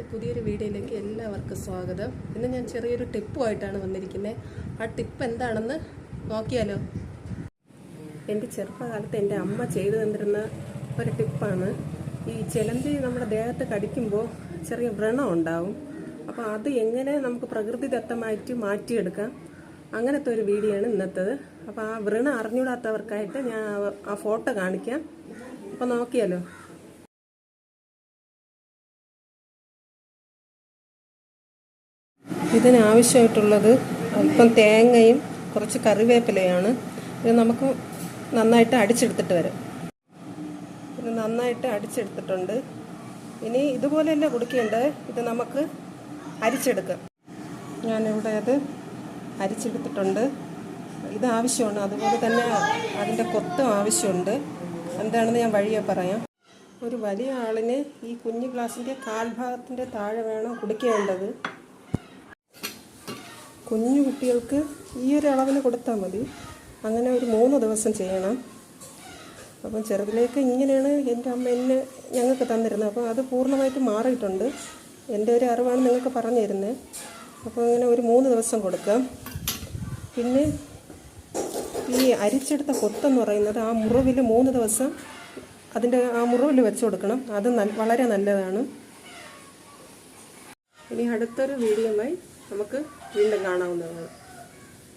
എന്റെ പുതിയൊരു വീഡിയോയിലേക്ക് എല്ലാവർക്കും സ്വാഗതം. ഇന്ന് ഞാൻ ചെറിയൊരു ടിപ്പുമായിട്ടാണ് വന്നിരിക്കുന്നത്. ആ ടിപ്പ് എന്താണെന്ന് നോക്കിയാലോ? എന്റെ ചെറുപ്പകാലത്ത് എന്റെ അമ്മ ചെയ്തു തന്നിരുന്ന ഒരു ടിപ്പാണ്. ഈ ചിലന്തി നമ്മുടെ ദേഹത്ത് കടിക്കുമ്പോൾ ചെറിയ വ്രണം ഉണ്ടാവും. അപ്പോൾ അത് എങ്ങനെ നമുക്ക് പ്രകൃതിദത്തമായിട്ട് മാറ്റിയെടുക്കാം? അങ്ങനത്തെ ഒരു വീഡിയോ ആണ് ഇന്നത്തേത്. അപ്പോൾ ആ വ്രണം അറിഞ്ഞൂടാത്തവർക്കായിട്ട് ഞാൻ ആ- ഫോട്ടോ കാണിക്കാം. അപ്പോൾ നോക്കിയാലോ? ഇതിനാവശ്യമായിട്ടുള്ളത് അല്പം തേങ്ങയും കുറച്ച് കറിവേപ്പിലയാണ്. ഇത് നമുക്ക് നന്നായിട്ട് അടിച്ചെടുത്തിട്ട് വരാം. ഇത് നന്നായിട്ട് അടിച്ചെടുത്തിട്ടുണ്ട്. ഇനി ഇതുപോലെയല്ല കുടിക്കേണ്ടത്? ഇത് നമുക്ക് അരിച്ചെടുക്കാം. ഞാനിവിടെ അത് അരിച്ചെടുത്തിട്ടുണ്ട്. ഇത് ആവശ്യമാണ് അതുപോലെ തന്നെ അതിന്റെ കൊത്തും ആവശ്യമുണ്ട്. എന്താണെന്ന് ഞാൻ വഴിയെ പറയാം. ഒരു വലിയ ആളിന് ഈ കുഞ്ഞു ഗ്ലാസിന്റെ കാൽഭാഗത്തിന്റെ താഴെ വേണം കുടിക്കേണ്ടത്. കുഞ്ഞു കുട്ടികൾക്ക് ഈ ഒരു അളവിന് കൊടുത്താൽ മതി. അങ്ങനെ ഒരു മൂന്ന് ദിവസം ചെയ്യണം. അപ്പം ചെറുതിലേക്ക് ഇങ്ങനെയാണ് എന്റെ അമ്മ എന്നെ ഞങ്ങൾക്ക് തന്നിരുന്നത്. അപ്പോൾ അത് പൂർണമായിട്ട് മാറിയിട്ടുണ്ട്. എന്റെ ഒരു അറിവാണ് നിങ്ങൾക്ക് പറഞ്ഞു തരുന്നത് അപ്പോൾ അങ്ങനെ ഒരു മൂന്ന് ദിവസം കൊടുക്കാം. പിന്നെ ഈ അരിച്ചെടുത്ത കൊത്തെന്ന് പറയുന്നത് ആ മുറിവിൽ മൂന്ന് ദിവസം അതിന്റെ ആ മുറിവിൽ വെച്ച് കൊടുക്കണം. അത് വളരെ നല്ലതാണ്. ഇനി അടുത്തൊരു വീഡിയോയുമായി നമുക്ക് വീണ്ടും കാണാവുന്നതാണ്.